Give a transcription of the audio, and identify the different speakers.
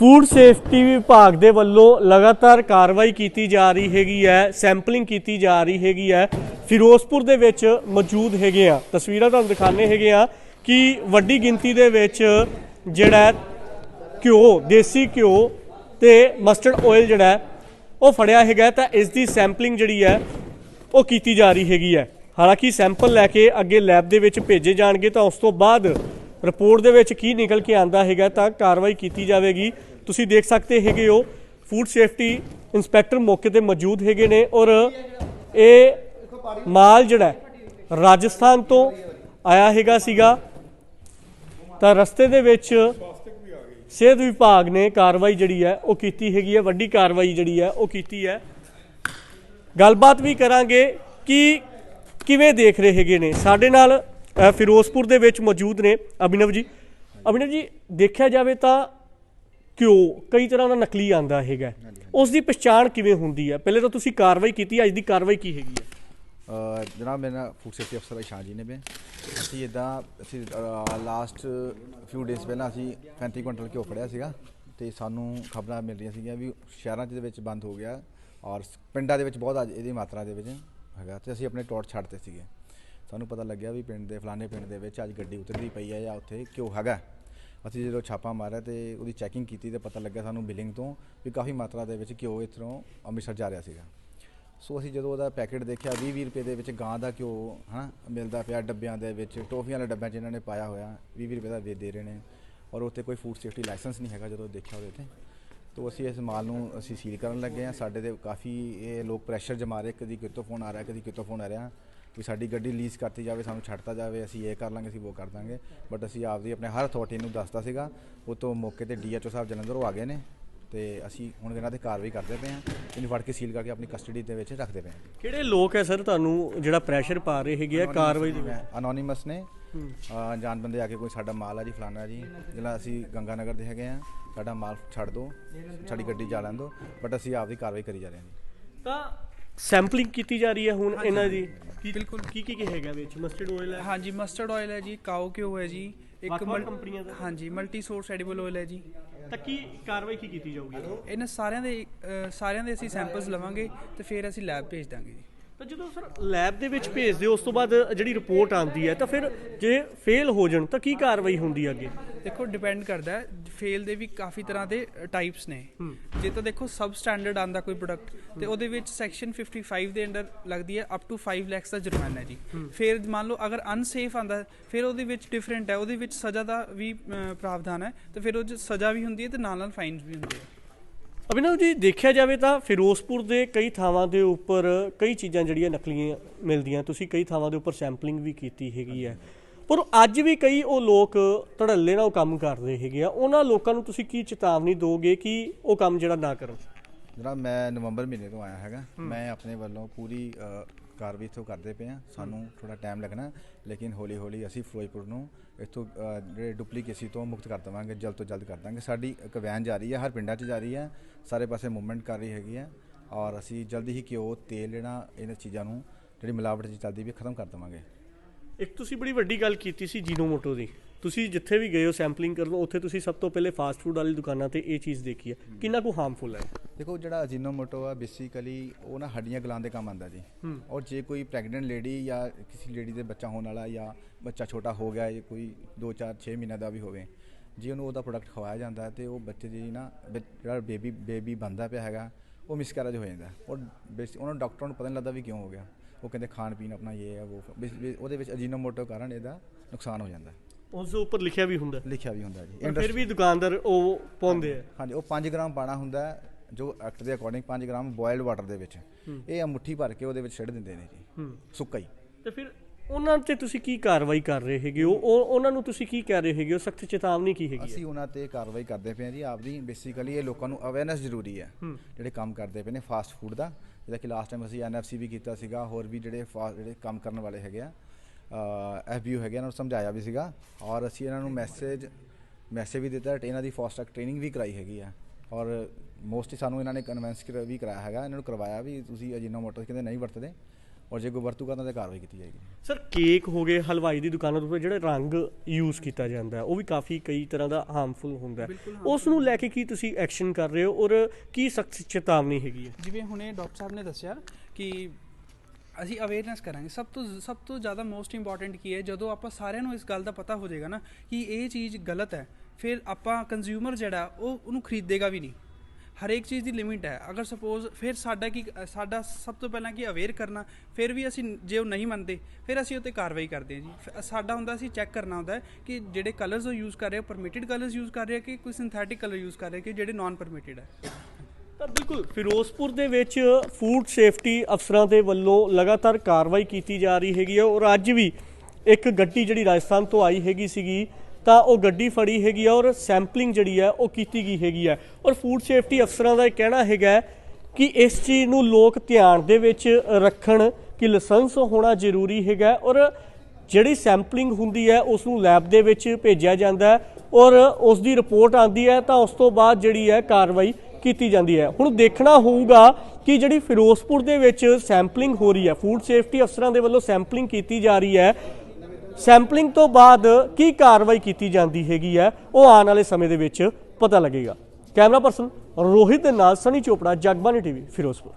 Speaker 1: Food safety ਵਿਭਾਗ ਦੇ ਵੱਲੋਂ ਲਗਾਤਾਰ ਕਾਰਵਾਈ ਕੀਤੀ ਜਾ ਰਹੀ ਹੈਗੀ ਹੈ, ਸੈਂਪਲਿੰਗ ਕੀਤੀ ਜਾ ਰਹੀ ਹੈਗੀ ਹੈ। ਫਿਰੋਜ਼ਪੁਰ ਦੇ ਵਿੱਚ ਮੌਜੂਦ ਹੈਗੇ ਆ। ਤਸਵੀਰਾਂ ਤੁਹਾਨੂੰ ਦਿਖਾਣੇ ਹੈਗੇ ਆ ਕਿ ਵੱਡੀ ਗਿਣਤੀ ਦੇ ਵਿੱਚ ਜਿਹੜਾ ਘਿਓ, ਦੇਸੀ ਘਿਓ ਤੇ ਮਸਟਰਡ ਆਇਲ ਜਿਹੜਾ ਉਹ ਫੜਿਆ ਹੈਗਾ ਤਾਂ ਇਸ ਦੀ ਸੈਂਪਲਿੰਗ ਜਿਹੜੀ ਹੈ, ਉਹ ਕੀਤੀ ਜਾ ਰਹੀ ਹੈਗੀ ਹੈ। ਹਾਲਾਂਕਿ ਸੈਂਪਲ ਲੈ ਕੇ ਅੱਗੇ ਲੈਬ ਦੇ ਵਿੱਚ ਭੇਜੇ ਜਾਣਗੇ ਤਾਂ ਉਸ ਤੋਂ ਬਾਅਦ ਰਿਪੋਰਟ ਦੇ ਵਿੱਚ ਕੀ ਨਿਕਲ ਕੇ ਆਂਦਾ ਹੈਗਾ ਤਾਂ ਕਾਰਵਾਈ ਕੀਤੀ ਜਾਵੇਗੀ। ਤੁਸੀਂ ਦੇਖ ਸਕਦੇ ਹੈਗੇ ਹੋ ਫੂਡ ਸੇਫਟੀ ਇੰਸਪੈਕਟਰ ਮੌਕੇ ਤੇ ਮੌਜੂਦ ਹੈਗੇ ਨੇ ਔਰ ਇਹ ਮਾਲ ਜਿਹੜਾ ਰਾਜਸਥਾਨ ਤੋਂ ਆਇਆ ਹੈਗਾ ਸੀਗਾ। ਤਾਂ ਰਸਤੇ ਦੇ ਵਿੱਚ ਸਿਹਤ ਵਿਭਾਗ ਨੇ ਕਾਰਵਾਈ ਜਿਹੜੀ ਹੈ, ਉਹ ਕੀਤੀ ਹੈਗੀ ਹੈ, ਵੱਡੀ ਕਾਰਵਾਈ ਜਿਹੜੀ ਹੈ, ਉਹ ਕੀਤੀ ਹੈ। ਗੱਲਬਾਤ ਵੀ ਕਰਾਂਗੇ ਕਿ ਕਿਵੇਂ ਦੇਖ ਰਹੇ ਹੈਗੇ ਨੇ। ਸਾਡੇ ਨਾਲ ਫਿਰੋਜ਼ਪੁਰ ਦੇ ਵਿੱਚ ਮੌਜੂਦ ਨੇ ਅਭਿਨਵ ਜੀ। ਅਭਿਨਵ ਜੀ, ਦੇਖਿਆ ਜਾਵੇ ਤਾਂ ਘਿਓ ਕਈ ਤਰ੍ਹਾਂ ਦਾ ਨਕਲੀ ਆਂਦਾ ਹੈਗਾ। ਉਸ ਦੀ ਪਛਾਣ ਕਿਵੇਂ ਹੁੰਦੀ ਹੈ? ਪਹਿਲੇ ਤਾਂ ਤੁਸੀਂ ਕਾਰਵਾਈ ਕੀਤੀ ਅੱਜ ਦੀ ਕਾਰਵਾਈ ਕੀ ਹੈਗੀ ਹੈ?
Speaker 2: ਜਨਾਬ ਮੇਰਾ ਫੂਡ ਸੇਫਟੀ ਅਫਸਰ ਇਸ਼ਾਨ ਜੀ ਨੇ ਬੇ ਅਸੀਂ ਇਦਾਂ ਅਸੀਂ ਲਾਸਟ ਫਿਊ ਡੇਜ਼ ਪਹਿਲਾਂ ਅਸੀਂ 35 ਕੁਇੰਟਲ ਘਿਓ ਫੜਿਆ ਸੀਗਾ ਤੇ ਸਾਨੂੰ ਖਬਰਾਂ ਮਿਲ ਰਹੀਆਂ ਸੀਗੀਆਂ ਵੀ ਸ਼ਹਿਰਾਂ ਦੇ ਵਿੱਚ ਬੰਦ ਹੋ ਗਿਆ ਔਰ ਪਿੰਡਾਂ ਦੇ ਵਿੱਚ ਬਹੁਤ ਅੱਜ ਇਹਦੀ ਮਾਤਰਾ ਦੇ ਵਿੱਚ ਹੈਗਾ ਤੇ ਅਸੀਂ ਆਪਣੇ ਟੋਟ ਛੱਡਤੇ ਸੀਗੇ। ਸਾਨੂੰ ਪਤਾ ਲੱਗਿਆ ਵੀ ਪਿੰਡ ਦੇ ਫਲਾਣੇ ਪਿੰਡ ਦੇ ਵਿੱਚ ਅੱਜ ਗੱਡੀ ਉਤਰਦੀ ਪਈ ਹੈ ਜਾਂ ਉੱਥੇ ਘਿਓ ਹੈਗਾ। ਅਸੀਂ ਜਦੋਂ ਛਾਪਾ ਮਾਰਿਆ ਤੇ ਉਹਦੀ ਚੈਕਿੰਗ ਕੀਤੀ ਤੇ ਪਤਾ ਲੱਗਿਆ ਸਾਨੂੰ ਬਿਲਿੰਗ ਤੋਂ ਵੀ ਕਾਫੀ ਮਾਤਰਾ ਦੇ ਵਿੱਚ ਘਿਓ ਇੱਥੋਂ ਅੰਮ੍ਰਿਤਸਰ ਜਾ ਰਿਹਾ ਸੀਗਾ। ਸੋ ਅਸੀਂ ਜਦੋਂ ਉਹਦਾ ਪੈਕੇਟ ਦੇਖਿਆ 20 20 ਰੁਪਏ ਦੇ ਵਿੱਚ ਗਾਂ ਦਾ ਘਿਓ ਹਾਂ ਮਿਲਦਾ ਪਿਆ ਡੱਬਿਆਂ ਦੇ ਵਿੱਚ, ਟੋਫੀਆਂ ਵਾਲੇ ਡੱਬਿਆਂ 'ਚ ਇਹਨਾਂ ਨੇ ਪਾਇਆ ਹੋਇਆ 20 20 ਰੁਪਏ ਦਾ ਦੇ ਦੇ ਰਹੇ ਨੇ ਔਰ ਉੱਤੇ ਕੋਈ ਫੂਡ ਸੇਫਟੀ ਲਾਇਸੈਂਸ ਨਹੀਂ ਹੈਗਾ ਜਦੋਂ ਦੇਖਿਆ ਉਹਦੇ ਤੇ। ਤੋ ਅਸੀਂ ਇਸ ਮਾਲ ਨੂੰ ਅਸੀਂ ਸੀਲ ਕਰਨ ਲੱਗੇ ਆ ਸਾਡੇ ਤੇ ਕਾਫੀ ਇਹ ਲੋਕ ਪ੍ਰੈਸ਼ਰ ਜਮਾ ਰਹੇ, ਕਦੀ ਕਿਤੋਂ ਫੋਨ ਆ ਰਿਹਾ, ਕਦੀ ਕਿਤੋਂ ਫੋਨ ਆ ਰਿਹਾ। ਵੀ ਸਾਡੀ ਗੱਡੀ ਲੀਜ਼ ਕਰਤੀ ਜਾਵੇ ਸਾਨੂੰ ਛੱਡਤਾ ਜਾਵੇ ਅਸੀਂ ਇਹ ਕਰ ਲਾਂਗੇ ਅਸੀਂ ਉਹ ਕਰ ਦਾਂਗੇ। ਬਟ ਅਸੀਂ ਆਪਦੀ ਆਪਣੇ ਹਰ ਅਥਾਰਟੀ ਨੂੰ ਦੱਸਦਾ ਸੀਗਾ ਉਹ ਤੋਂ ਮੌਕੇ ਤੇ ਡੀਐਚਓ ਸਾਹਿਬ ਜਲੰਧਰ ਉਹ ਆ ਗਏ ਨੇ ਤੇ ਅਸੀਂ ਹੁਣ ਇਹਨਾਂ ਤੇ ਕਾਰਵਾਈ ਕਰਦੇ ਪਏ ਹਾਂ ਇਹਨੂੰ ਫੜ ਕੇ ਸੀਲ ਕਰਕੇ ਆਪਣੀ ਕਸਟਡੀ ਦੇ ਵਿੱਚ ਰੱਖਦੇ ਪਏ ਹਾਂ।
Speaker 1: ਕਿਹੜੇ ਲੋਕ ਹੈ ਸਰ ਤੁਹਾਨੂੰ ਜਿਹੜਾ ਪ੍ਰੈਸ਼ਰ ਪਾ ਰਹੇ ਹੈਗੇ ਆ ਕਾਰਵਾਈ ਦੀ
Speaker 2: ਅਨੋਨਿਮਸ ਨੇ। ਜਾਣ ਬੰਦੇ ਆ ਕੇ ਕੋਈ ਸਾਡਾ ਮਾਲ ਆ ਜੀ ਫਲਾਣਾ ਜੀ ਜਿਹੜਾ ਅਸੀਂ ਗੰਗਾ ਨਗਰ ਦੇ ਹੈਗੇ ਆ ਸਾਡਾ ਮਾਲ ਛੱਡ ਦਿਓ ਸਾਡੀ ਗੱਡੀ ਜਾ ਲੈਣ ਦਿਓ ਬਟ ਅਸੀਂ ਆਪਦੀ ਕਾਰਵਾਈ ਕਰੀ ਜਾ ਰਹੇ ਹਾਂ ਜੀ।
Speaker 1: ਤਾਂ ਸੈਂਪਲਿੰਗ ਕੀਤੀ ਜਾ ਰਹੀ ਹੈ ਹੁਣ ਇਹਨਾਂ ਦੀ? ਬਿਲਕੁਲ। ਕੀ ਕੀ ਕੀ ਹੈਗਾ ਵਿੱਚ? ਮਸਟਰਡ ਆਇਲ ਹੈ?
Speaker 3: ਹਾਂਜੀ ਮਸਟਰਡ ਆਇਲ ਹੈ ਜੀ ਕਾਓ ਘਿਓ ਹੈ ਜੀ ਇੱਕ
Speaker 1: ਕੰਪਨੀਆਂ ਦਾ?
Speaker 3: ਹਾਂਜੀ ਮਲਟੀ ਸੋਰਸ ਐਡੀਬਲ ਆਇਲ ਹੈ ਜੀ।
Speaker 1: ਤਾਂ ਕੀ ਕਾਰਵਾਈ ਕੀ ਕੀਤੀ ਜਾਊਗੀ?
Speaker 3: ਇਹਨਾਂ ਸਾਰਿਆਂ ਦੇ ਸਾਰਿਆਂ ਦੇ ਅਸੀਂ ਸੈਂਪਲਸ ਲਵਾਂਗੇ ਤੇ ਫਿਰ ਅਸੀਂ ਲੈਬ ਭੇਜ ਦਾਂਗੇ ਜੀ।
Speaker 1: ਤਾਂ ਜਦੋਂ ਸਰ ਲੈਬ ਦੇ ਵਿੱਚ ਭੇਜਦੇ ਹੋ ਉਸ ਤੋਂ ਬਾਅਦ ਜਿਹੜੀ ਰਿਪੋਰਟ ਆਉਂਦੀ ਹੈ ਤਾਂ ਫਿਰ ਜੇ ਫੇਲ ਹੋ ਜਾਣ ਤਾਂ ਕੀ ਕਾਰਵਾਈ ਹੁੰਦੀ ਹੈ ਅੱਗੇ?
Speaker 3: ਦੇਖੋ ਡਿਪੈਂਡ ਕਰਦਾ ਹੈ। ਫੇਲ ਦੇ ਵੀ ਕਾਫੀ ਤਰ੍ਹਾਂ ਦੇ ਟਾਈਪਸ ਨੇ। ਜੇ ਤਾਂ ਦੇਖੋ ਸਬ ਸਟੈਂਡਰਡ ਆਂਦਾ ਕੋਈ ਪ੍ਰੋਡਕਟ ਤੇ ਉਹਦੇ ਵਿੱਚ ਸੈਕਸ਼ਨ 55 ਦੇ ਅੰਡਰ ਲੱਗਦੀ ਹੈ ਅਪ ਟੂ 5 ਲੱਖ ਦਾ ਜੁਰਮਾਨਾ ਜੀ। ਫਿਰ ਮੰਨ ਲਓ ਅਗਰ ਅਨਸੇਫ ਆਂਦਾ ਫਿਰ ਉਹਦੇ ਵਿੱਚ ਡਿਫਰੈਂਟ ਹੈ। ਉਹਦੇ ਵਿੱਚ ਸਜ਼ਾ ਦਾ ਵੀ ਪ੍ਰਾਵਧਾਨ ਹੈ ਤੇ ਫਿਰ ਉਹ ਸਜ਼ਾ ਵੀ ਹੁੰਦੀ ਹੈ ਤੇ ਨਾਲ ਨਾਲ ਫਾਈਨਸ ਵੀ ਹੁੰਦੇ ਆ।
Speaker 1: ਅਭਿਨਵ ਜੀ ਦੇਖਿਆ ਜਾਵੇ ਤਾਂ ਫਿਰੋਜ਼ਪੁਰ ਦੇ ਕਈ ਥਾਵਾਂ ਦੇ ਉੱਪਰ ਕਈ ਚੀਜ਼ਾਂ ਜਿਹੜੀਆਂ ਨਕਲੀਆਂ ਮਿਲਦੀਆਂ। ਤੁਸੀਂ ਕਈ ਥਾਵਾਂ ਦੇ ਉੱਪਰ ਸੈਂਪਲਿੰਗ ਵੀ ਕੀਤੀ ਹੈਗੀ ਹੈ। ਪਰ ਅੱਜ ਵੀ ਕਈ ਉਹ ਲੋਕ ਧੜੱਲੇ ਨਾਲ ਉਹ ਕੰਮ ਕਰਦੇ ਹੈਗੇ ਆ। ਉਹਨਾਂ ਲੋਕਾਂ ਨੂੰ ਤੁਸੀਂ ਕੀ ਚੇਤਾਵਨੀ ਦੋਗੇ ਕਿ ਉਹ ਕੰਮ ਜਿਹੜਾ ਨਾ ਕਰਨ
Speaker 2: ਜਨਾਬ ਮੈਂ ਨਵੰਬਰ ਮਹੀਨੇ ਤੋਂ ਆਇਆ ਹੈਗਾ ਮੈਂ ਆਪਣੇ ਵੱਲੋਂ ਪੂਰੀ ਕਾਰਵਾਈ ਇੱਥੋਂ ਕਰਦੇ ਪਏ ਹਾਂ। ਸਾਨੂੰ ਥੋੜਾ ਟਾਈਮ ਲੱਗਣਾ ਲੇਕਿਨ ਹੌਲੀ ਹੌਲੀ ਅਸੀਂ ਫਿਰੋਜ਼ਪੁਰ ਨੂੰ ਇੱਥੋਂ ਅ, ਜਿਹੜੇ ਡੁਪਲੀਕੇਸੀ ਤੋਂ ਮੁਕਤ ਕਰ ਦੇਵਾਂਗੇ ਜਲਦ ਤੋਂ ਜਲਦ ਕਰ ਦਾਂਗੇ ਸਾਡੀ ਇੱਕ ਵੈਨ ਜਾ ਰਹੀ ਹੈ ਹਰ ਪਿੰਡਾਂ 'ਚ ਜਾ ਰਹੀ ਹੈ। ਸਾਰੇ ਪਾਸੇ ਮੂਵਮੈਂਟ ਕਰ ਰਹੀ ਹੈਗੀ ਹੈ ਔਰ ਅਸੀਂ ਜਲਦੀ ਹੀ ਘਿਓ ਤੇਲ ਜਿਹੜਾ ਇਹਨਾਂ ਚੀਜ਼ਾਂ ਨੂੰ ਜਿਹੜੀ ਮਿਲਾਵਟ ਜੀ ਚੱਲਦੀ ਵੀ ਖਤਮ ਕਰ ਦੇਵਾਂਗੇ।
Speaker 1: ਇੱਕ ਤੁਸੀਂ ਬੜੀ ਵੱਡੀ ਗੱਲ ਕੀਤੀ ਸੀ ਜੀਨੋ ਜੀਨੋਮੋਟੋ ਦੀ। ਤੁਸੀਂ ਜਿੱਥੇ ਵੀ ਗਏ ਹੋ ਸੈਂਪਲਿੰਗ ਕਰਨ ਉੱਥੇ ਤੁਸੀਂ ਸਭ ਤੋਂ ਪਹਿਲੇ ਫਾਸਟ ਫੂਡ ਵਾਲੀ ਦੁਕਾਨਾਂ ਤੇ ਇਹ ਚੀਜ਼ ਦੇਖੀ ਹੈ। ਕਿੰਨਾ ਕੁ ਹਾਰਮਫੁਲ ਹੈ?
Speaker 2: ਦੇਖੋ ਜਿਹੜਾ ਅਜੀਨੋਮੋਟੋ ਆ ਬੇਸਿਕਲੀ ਉਹ ਨਾ ਹੱਡੀਆਂ ਗਲਾਂ ਦੇ ਕੰਮ ਆਉਂਦਾ ਜੀ। ਔਰ ਜੇ ਕੋਈ ਪ੍ਰੈਗਨੈਂਟ ਲੇਡੀ ਜਾਂ ਕਿਸੇ ਲੇਡੀ ਦੇ ਬੱਚਾ ਹੋਣ ਵਾਲਾ ਜਾਂ ਬੱਚਾ ਛੋਟਾ ਹੋ ਗਿਆ ਜਾਂ ਕੋਈ 2 4 6 ਮਹੀਨਿਆਂ ਦਾ ਵੀ ਹੋਵੇ ਜੇ ਉਹਨੂੰ ਉਹਦਾ ਪ੍ਰੋਡਕਟ ਖਵਾਇਆ ਜਾਂਦਾ ਤੇ ਉਹ ਬੱਚੇ ਦੀ ਨਾ ਜਿਹੜਾ ਬੇਬੀ ਬੇਬੀ ਬੰਦਾ ਪਿਆ ਹੈਗਾ ਉਹ ਮਿਸਕੈਰੇਜ ਹੋ ਜਾਂਦਾ। ਔਰ ਬੇਸ- ਉਹਨਾਂ ਡਾਕਟਰਾਂ ਨੂੰ ਪਤਾ ਨਹੀਂ ਲੱਗਦਾ ਵੀ ਕਿਉਂ ਹੋ ਗਿਆ। ਉਹ ਕਹਿੰਦੇ ਖਾਣ ਪੀਣ ਆਪਣਾ ਇਹ ਹੈ ਉਹ ਉਹਦੇ ਵਿੱਚ ਅਜੀਨੋਮੋਟੋ ਕਾਰਨ ਇਹਦਾ ਨੁਕਸਾਨ ਹੋ ਜਾਂਦਾ।
Speaker 1: ਉਸ ਦੇ ਉੱਪਰ ਲਿਖਿਆ ਵੀ ਹੁੰਦਾ
Speaker 2: ਲਿਖਿਆ ਵੀ ਹੁੰਦਾ ਜੀ।
Speaker 1: ਫਿਰ ਵੀ ਦੁਕਾਨਦਾਰ ਉਹ ਪਾਉਂਦੇ ਆ।
Speaker 2: ਹਾਂਜੀ ਉਹ 5 ਗ੍ਰਾਮ ਪਾਣਾ ਹੁੰਦਾ ਜੋ ਐਕਟ ਦੇ ਅਕੋਰਡਿੰਗ 5 ਗ੍ਰਾਮ ਬੋਇਲਡ ਵਾਟਰ ਦੇ ਵਿੱਚ। ਇਹ ਆ ਮੁੱਠੀ ਭਰ ਕੇ ਉਹਦੇ ਵਿੱਚ ਛੱਡ ਦਿੰਦੇ ਨੇ ਜੀ। ਸੁੱਕਾ ਹੀ।
Speaker 1: ਤੇ ਫਿਰ ਉਹਨਾਂ ਤੇ ਤੁਸੀਂ ਕੀ ਕਾਰਵਾਈ ਕਰ ਰਹੇ ਹੈਗੇ ਹੋ? ਉਹ ਉਹਨਾਂ ਨੂੰ ਤੁਸੀਂ ਕੀ ਕਹਿ ਰਹੇ ਹੈਗੇ ਹੋ? ਸਖਤ ਚੇਤਾਵਨੀ ਕੀ ਹੈਗੀ
Speaker 2: ਅਸੀਂ ਉਹਨਾਂ ਤੇ ਕਾਰਵਾਈ ਕਰਦੇ ਪਏ ਹਾਂ ਜੀ। ਆਪਦੀ ਬੇਸਿਕਲੀ ਇਹ ਲੋਕਾਂ ਨੂੰ ਅਵੇਅਰਨੈਸ ਜ਼ਰੂਰੀ ਹੈ। ਜਿਹੜੇ ਕੰਮ ਕਰਦੇ ਪਏ ਨੇ ਫਾਸਟ ਫੂਡ ਦਾ। ਜਿਹਦਾ ਕਿ ਲਾਸਟ ਟਾਈਮ ਅਸੀਂ ਐਨਐਫਸੀ ਵੀ ਕੀਤਾ ਸੀਗਾ ਹੋਰ ਵੀ ਜਿਹੜੇ ਜਿਹੜੇ ਕੰਮ ਕਰਨ ਵਾਲੇ ਹੈਗੇ ਆ ਐਫਬੀਯੂ ਹੈਗੇ ਆ, ਇਹਨਾਂ ਨੂੰ ਸਮਝਾਇਆ ਵੀ ਸੀਗਾ ਔਰ ਅਸੀਂ ਇਹਨਾਂ ਨੂੰ ਮੈਸੇਜ ਮੈਸੇਜ ਵੀ ਦਿੱਤਾ ਤੇ ਇਹਨਾਂ ਦੀ ਫਾਸਟ ਟਰੈਕ ਟ੍ਰੇਨਿੰਗ ਵੀ ਕਰਾਈ ਹੈਗੀ ਆ। ਔਰ ਮੋਸਟਲੀ ਸਾਨੂੰ ਇਹਨਾਂ ਨੇ ਕਨਵਿੰਸ ਵੀ ਕਰਾਇਆ ਹੈਗਾ ਇਹਨਾਂ ਨੂੰ ਕਰਵਾਇਆ ਵੀ ਤੁਸੀਂ ਅਜੀਨੋਮੋਟੋ ਕਹਿੰਦੇ ਨਹੀਂ ਵਰਤਦੇ ਔਰ ਜੇ ਕੋਈ ਵਰਤੂਗਾ ਤਾਂ ਤੇ ਕਾਰਵਾਈ ਕੀਤੀ ਜਾਏਗੀ।
Speaker 1: ਸਰ ਕੇਕ ਹੋ ਗਏ ਹਲਵਾਈ ਦੀ ਦੁਕਾਨਾਂ ਦੇ ਉੱਤੇ ਜਿਹੜੇ ਰੰਗ ਯੂਜ਼ ਕੀਤਾ ਜਾਂਦਾ ਉਹ ਵੀ ਕਾਫੀ ਕਈ ਤਰ੍ਹਾਂ ਦਾ ਹਾਰਮਫੁਲ ਹੁੰਦਾ ਉਸ ਨੂੰ ਲੈ ਕੇ ਕੀ ਤੁਸੀਂ ਐਕਸ਼ਨ ਕਰ ਰਹੇ ਹੋ ਔਰ ਕੀ ਸਖਤ ਚੇਤਾਵਨੀ ਹੈਗੀ ਹੈ?
Speaker 3: ਜਿਵੇਂ ਹੁਣੇ ਡਾਕਟਰ ਸਾਹਿਬ ਨੇ ਦੱਸਿਆ ਕਿ ਅਸੀਂ ਅਵੇਅਰਨੈਸ ਕਰਾਂਗੇ। ਸਭ ਤੋਂ ਸਭ ਤੋਂ ਜ਼ਿਆਦਾ ਮੋਸਟ ਇੰਪੋਰਟੈਂਟ ਕੀ ਹੈ, ਜਦੋਂ ਆਪਾਂ ਸਾਰਿਆਂ ਨੂੰ ਇਸ ਗੱਲ ਦਾ ਪਤਾ ਹੋ ਜਾਏਗਾ ਨਾ ਕਿ ਇਹ ਚੀਜ਼ ਗਲਤ ਹੈ, ਫਿਰ ਆਪਾਂ ਕੰਜ਼ਿਊਮਰ ਜਿਹੜਾ, ਉਹ ਉਹਨੂੰ ਖਰੀਦੇਗਾ ਵੀ ਨਹੀਂ। ਹਰੇਕ ਚੀਜ਼ ਦੀ ਲਿਮਿਟ ਹੈ। ਅਗਰ ਸਪੋਜ਼ ਫਿਰ ਸਾਡਾ ਕੀ, ਸਾਡਾ ਸਭ ਤੋਂ ਪਹਿਲਾਂ ਕੀ ਅਵੇਅਰ ਕਰਨਾ, ਫਿਰ ਵੀ ਅਸੀਂ ਜੇ ਉਹ ਨਹੀਂ ਮੰਨਦੇ, ਫਿਰ ਅਸੀਂ ਉੱਤੇ ਕਾਰਵਾਈ ਕਰਦੇ ਹਾਂ ਜੀ। ਫਿਰ ਸਾਡਾ ਹੁੰਦਾ ਅਸੀਂ ਚੈੱਕ ਕਰਨਾ ਹੁੰਦਾ ਕਿ ਜਿਹੜੇ ਕਲਰਸ ਉਹ ਯੂਜ਼ ਕਰ ਰਹੇ ਹੋ ਪਰਮਿਟਡ ਕਲਰਸ ਯੂਜ਼ ਕਰ ਰਹੇ ਆ ਕਿ ਕੋਈ ਸਿੰਥੈਟਿਕ ਕਲਰ ਯੂਜ਼ ਕਰ ਰਹੇ ਕਿ ਜਿਹੜੇ ਨਾਨ ਪਰਮਿਟਡ ਹੈ।
Speaker 1: ਤਾਂ ਬਿਲਕੁਲ ਫਿਰੋਜ਼ਪੁਰ ਦੇ ਵਿੱਚ ਫੂਡ ਸੇਫਟੀ ਅਫਸਰਾਂ ਦੇ ਵੱਲੋਂ ਲਗਾਤਾਰ ਕਾਰਵਾਈ ਕੀਤੀ ਜਾ ਰਹੀ ਹੈਗੀ ਹੈ ਔਰ ਅੱਜ ਵੀ ਇੱਕ ਗੱਡੀ ਜਿਹੜੀ ਰਾਜਸਥਾਨ ਤੋਂ ਆਈ ਹੈਗੀ ਸੀਗੀ, ਤਾਂ ਉਹ ਗੱਡੀ ਫੜੀ ਹੈਗੀ ਆ ਔਰ ਸੈਂਪਲਿੰਗ ਜਿਹੜੀ ਹੈ ਉਹ ਕੀਤੀ ਗਈ ਹੈਗੀ ਹੈ। ਔਰ ਫੂਡ ਸੇਫਟੀ ਅਫਸਰਾਂ ਦਾ ਇਹ ਕਹਿਣਾ ਹੈਗਾ ਕਿ ਇਸ ਚੀਜ਼ ਨੂੰ ਲੋਕ ਧਿਆਨ ਦੇ ਵਿੱਚ ਰੱਖਣ ਕਿ ਲਾਇਸੈਂਸ ਹੋਣਾ ਜ਼ਰੂਰੀ ਹੈਗਾ ਔਰ ਜਿਹੜੀ ਸੈਂਪਲਿੰਗ ਹੁੰਦੀ ਹੈ ਉਸ ਨੂੰ ਲੈਬ ਦੇ ਵਿੱਚ ਭੇਜਿਆ ਜਾਂਦਾ ਔਰ ਉਸ ਦੀ ਰਿਪੋਰਟ ਆਉਂਦੀ ਹੈ ਤਾਂ ਉਸ ਤੋਂ ਬਾਅਦ ਜਿਹੜੀ ਹੈ ਕਾਰਵਾਈ ਕੀਤੀ ਜਾਂਦੀ ਹੈ। ਹੁਣ ਦੇਖਣਾ ਹੋਊਗਾ ਕਿ ਜਿਹੜੀ ਫਿਰੋਜ਼ਪੁਰ ਦੇ ਵਿੱਚ ਸੈਂਪਲਿੰਗ ਹੋ ਰਹੀ ਹੈ, ਫੂਡ ਸੇਫਟੀ ਅਫਸਰਾਂ ਦੇ ਵੱਲੋਂ ਸੈਂਪਲਿੰਗ ਕੀਤੀ ਜਾ ਰਹੀ ਹੈ। ਸੈਂਪਲਿੰਗ ਤੋਂ ਬਾਅਦ ਕੀ ਕਾਰਵਾਈ ਕੀਤੀ ਜਾਂਦੀ ਹੈਗੀ ਹੈ, ਉਹ ਆਉਣ ਵਾਲੇ ਸਮੇਂ ਦੇ ਵਿੱਚ ਪਤਾ ਲੱਗੇਗਾ। ਕੈਮਰਾ ਪਰਸਨ ਰੋਹਿਤ ਦੇ ਨਾਲ ਸਨੀ ਚੋਪੜਾ ਜਗਬਾਨੀ ਟੀਵੀ, ਫਿਰੋਜ਼ਪੁਰ।